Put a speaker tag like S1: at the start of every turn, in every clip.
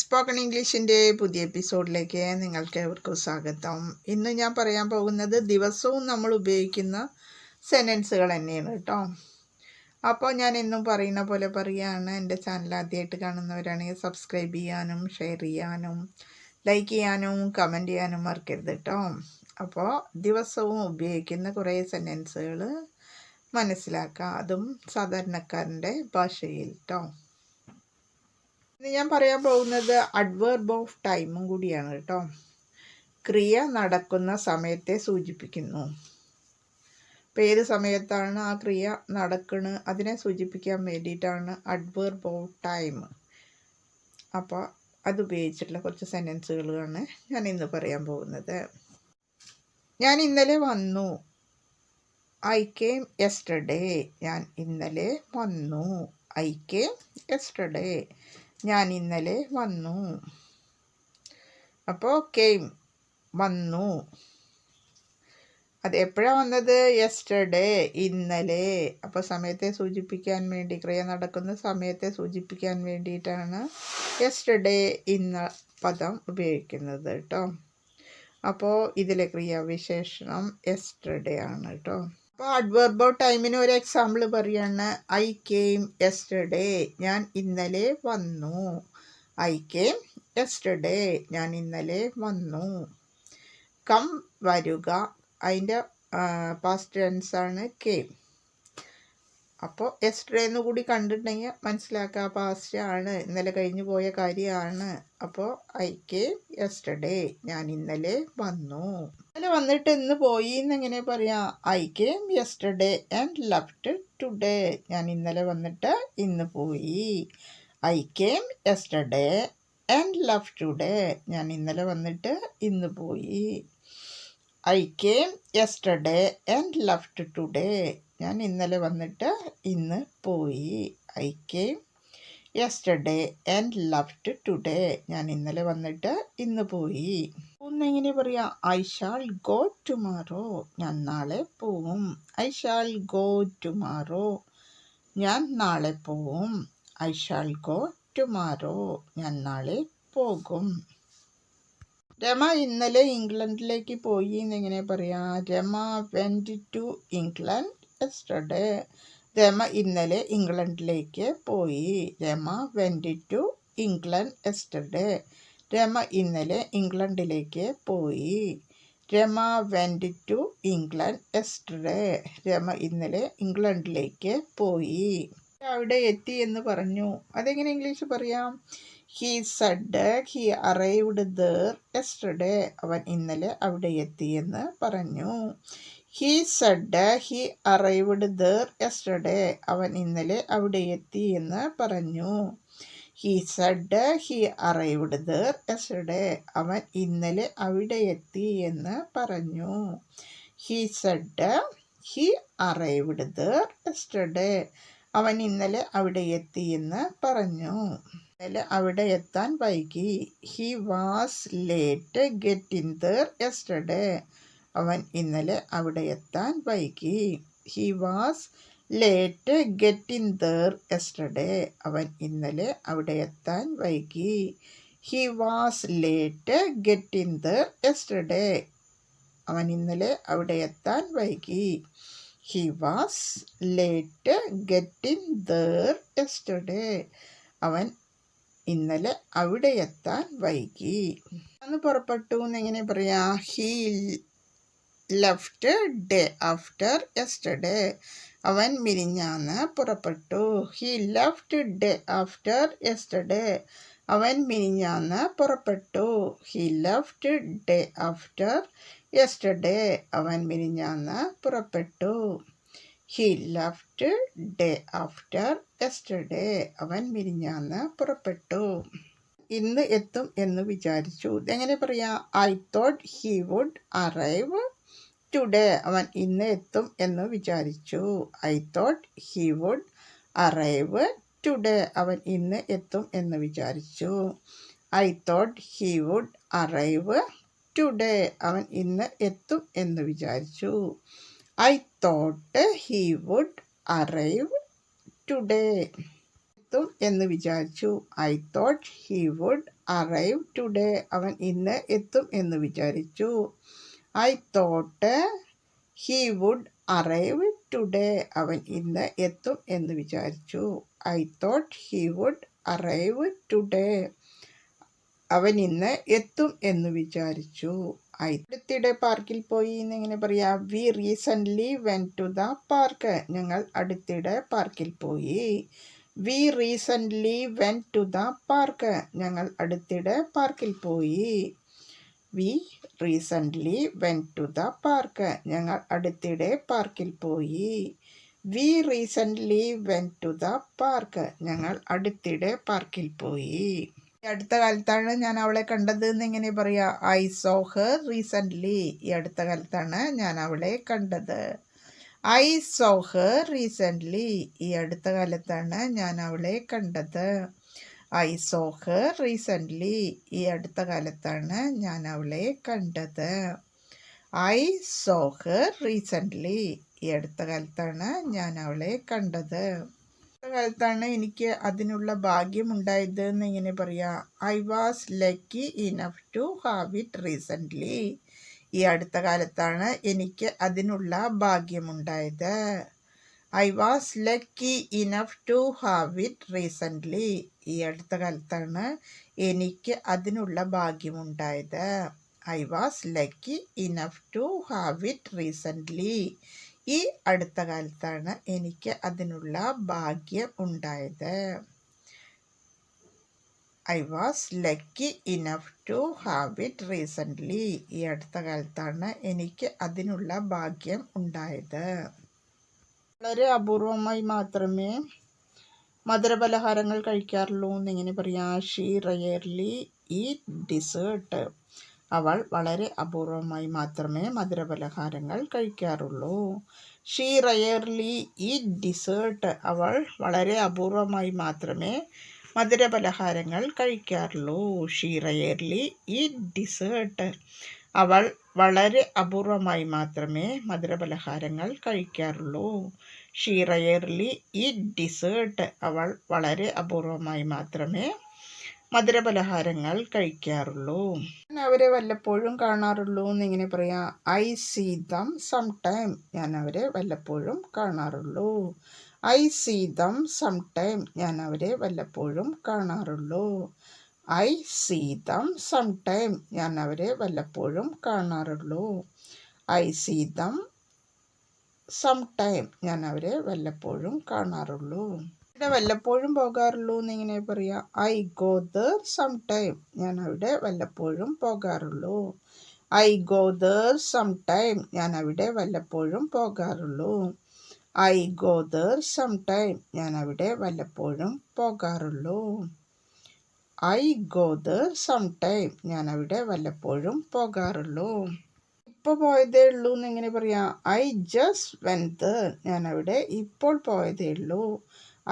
S1: Spoken ഇംഗ്ലീഷിന്റെ പുതിയ എപ്പിസോഡിലേക്ക് നിങ്ങൾക്ക് ഏവർക്കും സ്വാഗതം. ഇന്ന് ഞാൻ പറയാൻ പോകുന്നത് ദിവസവും നമ്മൾ ഉപയോഗിക്കുന്ന സെന്റൻസുകൾ തന്നെയാണ് കേട്ടോ. അപ്പോൾ ഞാൻ എന്നും പറയുന്ന പോലെ പറയുകയാണ് എന്റെ ചാനൽ ആദ്യമായിട്ട് കാണുന്നവരാണെങ്കിൽ സബ്സ്ക്രൈബ് ചെയ്യാനും ഷെയർ ചെയ്യാനും ലൈക്ക് ചെയ്യാനും കമന്റ് ചെയ്യാനും മറക്കരുത് കേട്ടോ. അപ്പോൾ ദിവസവും ഉപയോഗിക്കുന്ന കുറേ സെന്റൻസുകൾ മനസ്സിലാക്കുക അതും സാധാരണക്കാരന്റെ ഭാഷയിൽ കേട്ടോ. ഇന്ന് ഞാൻ പറയാൻ പോകുന്നത് അഡ്വേർബ് ഓഫ് ടൈമും കൂടിയാണ് കേട്ടോ. ക്രിയ നടക്കുന്ന സമയത്തെ സൂചിപ്പിക്കുന്നു. ഇപ്പം ഏത് സമയത്താണ് ആ ക്രിയ നടക്കുന്നത് അതിനെ സൂചിപ്പിക്കാൻ വേണ്ടിയിട്ടാണ് അഡ്വേർബ് ഓഫ് ടൈം അപ്പോൾ അത് ഉപയോഗിച്ചിട്ടുള്ള കുറച്ച് സെന്റൻസുകളാണ് ഞാൻ ഇന്ന് പറയാൻ പോകുന്നത്. ഞാൻ ഇന്നലെ വന്നു. ഐ കെയിം എസ്റ്റർഡേ ഞാൻ ഇന്നലെ വന്നു. ഐ കെയിം എസ്റ്റർഡേ ഞാൻ ഇന്നലെ വന്നു. അപ്പോൾ കെയിം വന്നു. അത് എപ്പോഴാണ് വന്നത്? യെസ്റ്റർഡേ ഇന്നലെ. അപ്പോൾ സമയത്തെ സൂചിപ്പിക്കാൻ വേണ്ടി ക്രിയ നടക്കുന്ന സമയത്തെ സൂചിപ്പിക്കാൻ വേണ്ടിയിട്ടാണ് യെസ്റ്റർഡേ ഇന്ന പദം ഉപയോഗിക്കുന്നത് കേട്ടോ അപ്പോൾ ഇതിലെ ക്രിയാവിശേഷണം യെസ്റ്റർഡേ ആണ് കേട്ടോ അപ്പോൾ അഡ്വർബ് ടൈമിന് ഒരു എക്സാമ്പിൾ പറയാണ്. ഐ കെയിം എസ്റ്റർഡേ ഞാൻ ഇന്നലെ വന്നു. ഐ കെയിം എസ്റ്റർഡേ ഞാൻ ഇന്നലെ വന്നു. കം വരുക. അതിന്റെ പാസ്റ്റ് ടെൻസാണ് കെയിം അപ്പോൾ യെസ്റ്റർഡേ എന്ന് കൂടി കണ്ടിട്ടുണ്ടെങ്കിൽ മനസ്സിലാക്കുക പാസ്റ്റ് ആണ് ഇന്നലെ കഴിഞ്ഞു പോയ കാര്യമാണ്. അപ്പോൾ ഐ കെയിം യെസ്റ്റർഡേ ഞാൻ ഇന്നലെ വന്നു. ഇന്നലെ വന്നിട്ട് ഇന്ന് പോയി എന്നെങ്ങനെ പറയാം? I came yesterday and left today ഞാൻ ഇന്നലെ വന്നിട്ട് ഇന്ന് പോയി. I came yesterday and left today ഞാൻ ഇന്നലെ വന്നിട്ട് ഇന്ന് പോയി. I came yesterday and left today ഞാൻ ഇന്നലെ വന്നിട്ട് ഇന്ന് പോയി. I came yesterday and left today ഞാൻ ഇന്നലെ വന്നിട്ട് ഇന്ന് പോയി. ഒന്നെങ്ങനെ പറയാം? ഐ ഷാൾ ഗോ ടുമാറോ ഞാൻ നാളെ പോവും. ഐ ഷാൾ ഗോ ടുമാറോ ഞാൻ നാളെ പോവും. ഐ ഷാൾ ഗോ ടുമാറോ ഞാൻ നാളെ പോകും. രമ ഇന്നലെ ഇംഗ്ലണ്ടിലേക്ക് പോയി എന്നെങ്ങനെ പറയാം? Rama went to England yesterday Rama ഇന്നലെ ഇംഗ്ലണ്ടിലേക്ക് പോയി. Rama went to England yesterday Rama ഇന്നലെ ഇംഗ്ലണ്ടിലേക്ക് പോയി. Rama went to England yesterday Rama ഇന്നലെ ഇംഗ്ലണ്ടിലേക്ക് പോയി. അവിടെ എത്തി എന്ന് പറഞ്ഞു. അതെങ്ങനെ ഇംഗ്ലീഷ് പറയാം? He said he arrived there yesterday അവൻ ഇന്നലെ അവിടെ എത്തിയെന്ന് പറഞ്ഞു. He said he arrived there yesterday അവൻ ഇന്നലെ അവിടെ എത്തി എന്ന് പറഞ്ഞു. He said he arrived there yesterday അവൻ ഇന്നലെ അവിടെ എത്തി എന്ന് പറഞ്ഞു. He said he arrived there yesterday അവൻ ഇന്നലെ അവിടെ എത്തി എന്ന് പറഞ്ഞു. ഇന്നലെ അവിടെ എത്താൻ വൈകി. He was late get in there yesterday അവൻ ഇന്നലെ അവിടെ എത്താൻ വൈകി. He was late get in there yesterday അവൻ ഇന്നലെ അവിടെ എത്താൻ വൈകി. He was late get in there yesterday അവൻ ഇന്നലെ അവിടെ എത്താൻ വൈകി. He was late get in there yesterday അവൻ ഇന്നലെ അവിടെ എത്താൻ വൈകി. അന്ന് പുറപ്പെട്ടു എന്നെങ്ങനെ പറയാം? He left day after yesterday അവൻ മിനിഞ്ഞാന്ന് പുറപ്പെട്ടു. He left day after yesterday അവൻ മിനിഞ്ഞാന്ന് പുറപ്പെട്ടു. He left day after yesterday അവൻ മിനിഞ്ഞാന്ന് പുറപ്പെട്ടു. He left day after yesterday അവൻ മിനിഞ്ഞാന്ന് പുറപ്പെട്ടു. ഇന്ന് എത്തും എന്ന് വിചാരിച്ചു. ഇതെങ്ങനെ പറയാം? I thought he would arrive today അവൻ ഇന്ന് എത്തും എന്ന് വിചാരിച്ചു. I thought he would arrive today അവൻ ഇന്ന് എത്തും എന്ന് വിചാരിച്ചു. I thought he would arrive today അവൻ ഇന്ന് എത്തും എന്ന് വിചാരിച്ചു. I thought he would arrive today എത്തും എന്ന് വിചാരിച്ചു. I thought he would arrive today അവൻ ഇന്ന് എത്തും എന്ന് വിചാരിച്ചു. I thought he would arrive today അവൻ ഇന്ന് എത്തും എന്ന് വിചാരിച്ചു. I thought he would arrive today അവൻ ഇന്ന് എത്തും എന്ന് വിചാരിച്ചു. അടുത്തിടെ പാർക്കിൽ പോയി എന്നിങ്ങനെ പറയാം we recently went to the park ഞങ്ങൾ അടുത്തിടെ പാർക്കിൽ പോയി. We recently went to the park ഞങ്ങൾ അടുത്തിടെ പാർക്കിൽ പോയി. We recently went to the park. ഞങ്ങൾ അടുത്തിടെ പാർക്കിൽ പോയി. We recently went to the park. ഞങ്ങൾ അടുത്തിടെ പാർക്കിൽ പോയി. ഈ അടുത്ത കാലത്താണ് ഞാൻ അവളെ കണ്ടത് എന്ന് എങ്ങനെ പറയാ. I saw her recently. ഈ അടുത്ത കാലത്താണ് ഞാൻ അവളെ കണ്ടത്. I saw her recently. ഈ അടുത്ത കാലത്താണ് ഞാൻ അവളെ കണ്ടത്. ഐ സോ ഹർ റീസെന്റ്ലി ഈ അടുത്ത കാലത്താണ് ഞാൻ അവളെ കണ്ടത്. ഐ സോ ഹർ റീസെന്റ്ലി ഈ അടുത്ത കാലത്താണ് ഞാൻ അവളെ കണ്ടത്. അടുത്ത കാലത്താണ് എനിക്ക് അതിനുള്ള ഭാഗ്യം ഉണ്ടായത് എന്ന് ഇങ്ങനെ പറയാം? I was lucky enough to have it recently ഈ അടുത്ത കാലത്താണ് എനിക്ക് അതിനുള്ള ഭാഗ്യമുണ്ടായത് I was lucky enough to have it recently ഈ അടുത്ത കാലത്താണ് എനിക്ക് അതിനുള്ള ഭാഗ്യമുണ്ടായത്. I was lucky enough to have it recently ഈ അടുത്ത കാലത്താണ് എനിക്ക് അതിനുള്ള ഭാഗ്യം ഉണ്ടായത്. I was lucky enough to have it recently ഈ അടുത്ത കാലത്താണ് എനിക്ക് അതിനുള്ള ഭാഗ്യം ഉണ്ടായത്. വളരെ അപൂർവമായി മാത്രമേ മധുരപലഹാരങ്ങൾ കഴിക്കാറുള്ളൂ എന്നിങ്ങനെ പറയാം. ഷീ റയർലി ഈ ഡിസേർട്ട്. അവൾ വളരെ അപൂർവമായി മാത്രമേ മധുരപലഹാരങ്ങൾ കഴിക്കാറുള്ളൂ. ഷീ റയർലി ഈ ഡിസേർട്ട്. അവൾ വളരെ അപൂർവമായി മാത്രമേ മധുരപലഹാരങ്ങൾ കഴിക്കാറുള്ളൂ. ഷീ റയർലി ഈ ഡിസേർട്ട്. അവൾ വളരെ അപൂർവമായി മാത്രമേ മധുരപലഹാരങ്ങൾ കഴിക്കാറുള്ളൂ. ഷീ റയർലി ഈ ഡിസേർട്ട് അവൾ വളരെ അപൂർവമായി മാത്രമേ മധുരപലഹാരങ്ങൾ കഴിക്കാറുള്ളൂ. അവരെ വല്ലപ്പോഴും കാണാറുള്ളൂ എന്നിങ്ങനെ പറയാം I see them some time ഞാൻ അവരെ വല്ലപ്പോഴും കാണാറുള്ളൂ. I see them some time ഞാൻ അവരെ വല്ലപ്പോഴും കാണാറുള്ളൂ. I see them some time ഞാൻ അവരെ വല്ലപ്പോഴും കാണാറുള്ളൂ. I see them some time ഞാൻ അവരെ വല്ലപ്പോഴും കാണാറുള്ളൂ. അവിടെ വല്ലപ്പോഴും പോകാറുള്ളൂ എന്ന് ഇങ്ങനെ പറയാം I go there some time ഞാൻ അവിടെ വല്ലപ്പോഴും പോകാറുള്ളൂ. I go there some time ഞാൻ അവിടെ വല്ലപ്പോഴും പോകാറുള്ളൂ. I go there some time ഞാൻ അവിടെ വല്ലപ്പോഴും പോകാറുള്ളൂ. I go there some time ഞാൻ അവിടെ വല്ലപ്പോഴും പോകാറുള്ളൂ. ഇപ്പോൾ പോയതേ ഉള്ളൂ എന്നെങ്ങനെ പറയാം ഐ ജസ്റ്റ് വെന്ത് ഞാൻ അവിടെ ഇപ്പോൾ പോയതേ ഉള്ളൂ.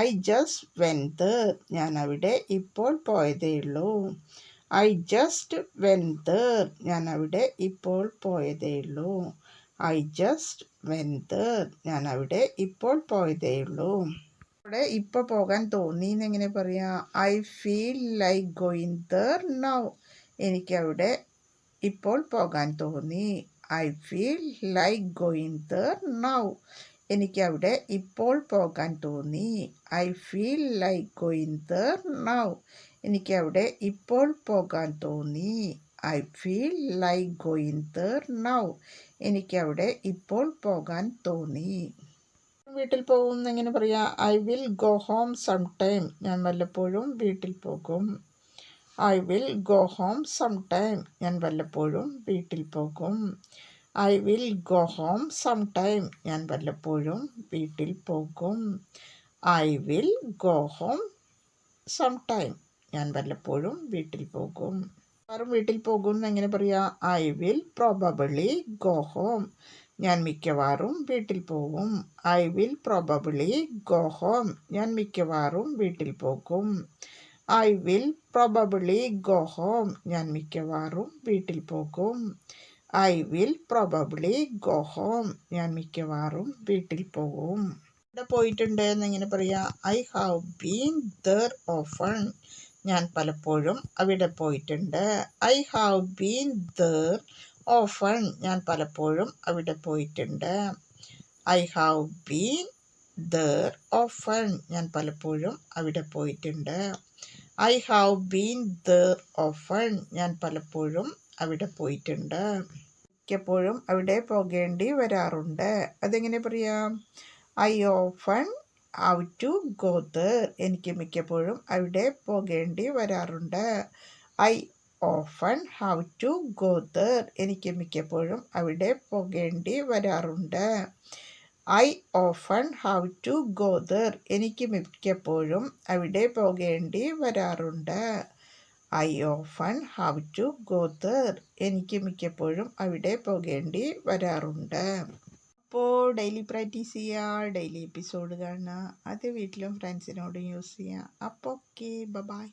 S1: ഐ ജസ്റ്റ് വെന്ത് ഞാൻ അവിടെ ഇപ്പോൾ പോയതേയുള്ളൂ ഐ ജസ്റ്റ് വെന്ത് ഞാൻ അവിടെ ഇപ്പോൾ പോയതേയുള്ളൂ ഐ ജസ്റ്റ് വെന്ത് ഞാൻ അവിടെ ഇപ്പോൾ പോയതേയുള്ളൂ അവിടെ ഇപ്പോൾ പോകാൻ തോന്നി എന്ന് എങ്ങനെ പറയാം I feel like going there now എനിക്കവിടെ ഇപ്പോൾ പോകാൻ തോന്നി. I feel like going there now. എനിക്കവിടെ ഇപ്പോൾ പോകാൻ തോന്നി. I feel like going there now. എനിക്കവിടെ ഇപ്പോൾ പോകാൻ തോന്നി. I feel like going there now. എനിക്കവിടെ ഇപ്പോൾ പോകാൻ തോന്നി. വീട്ടിൽ പോകും എങ്ങനെ പറയാം? I will go home some time. ഞാൻ വല്ലപ്പോഴും വീട്ടിൽ പോകും. I will go home some time ഞാൻ വല്ലപ്പോഴും വീട്ടിൽ പോകും. I will go home some time ഞാൻ വല്ലപ്പോഴും വീട്ടിൽ പോകും. I will go home some time ഞാൻ വല്ലപ്പോഴും വീട്ടിൽ പോകും. ആരും വീട്ടിൽ പോകും എങ്ങനെ പറയാം? I will probably go home ഞാൻ മിക്കവാറും വീട്ടിൽ പോകും. I will probably go home ഞാൻ മിക്കവാറും വീട്ടിൽ പോകും. I will probably go home ഞാൻ മിക്കവാറും വീട്ടിൽ പോകും. I will probably go home ഞാൻ മിക്കവാറും വീട്ടിൽ പോകും. ഇവിടെ പോയിട്ടുണ്ട് എന്നിങ്ങനെ പറയാം I have been there often ഞാൻ പലപ്പോഴും അവിടെ പോയിട്ടുണ്ട്. I have been there often ഞാൻ പലപ്പോഴും അവിടെ പോയിട്ടുണ്ട്. I have been there often ഞാൻ പലപ്പോഴും അവിടെ പോയിട്ടുണ്ട്. I have been there often ഞാൻ പലപ്പോഴും അവിടെ പോയിട്ടുണ്ട്. മിക്കപ്പോഴും അവിടെ പോകേണ്ടി വരാറുണ്ട്. അതെങ്ങനെ പറയാം? I often have to go there എനിക്ക് മിക്കപ്പോഴും അവിടെ പോകേണ്ടി വരാറുണ്ട്. I often have to go there എനിക്ക് മിക്കപ്പോഴും അവിടെ പോകേണ്ടി വരാറുണ്ട്. I often have to go there എനിക്ക് മിക്കപ്പോഴും അവിടെ പോകേണ്ടി വരാറുണ്ട്. I often have to go there എനിക്ക് മിക്കപ്പോഴും അവിടെ പോകേണ്ടി വരാറുണ്ട്. അപ്പോൾ ഡെയിലി പ്രാക്ടീസ് ചെയ്യുക ഡെയിലി എപ്പിസോഡ് കാണുക അത് വീട്ടിലും ഫ്രണ്ട്സിനോടും യൂസ് ചെയ്യുക അപ്പോൾ ഓക്കെ ബൈ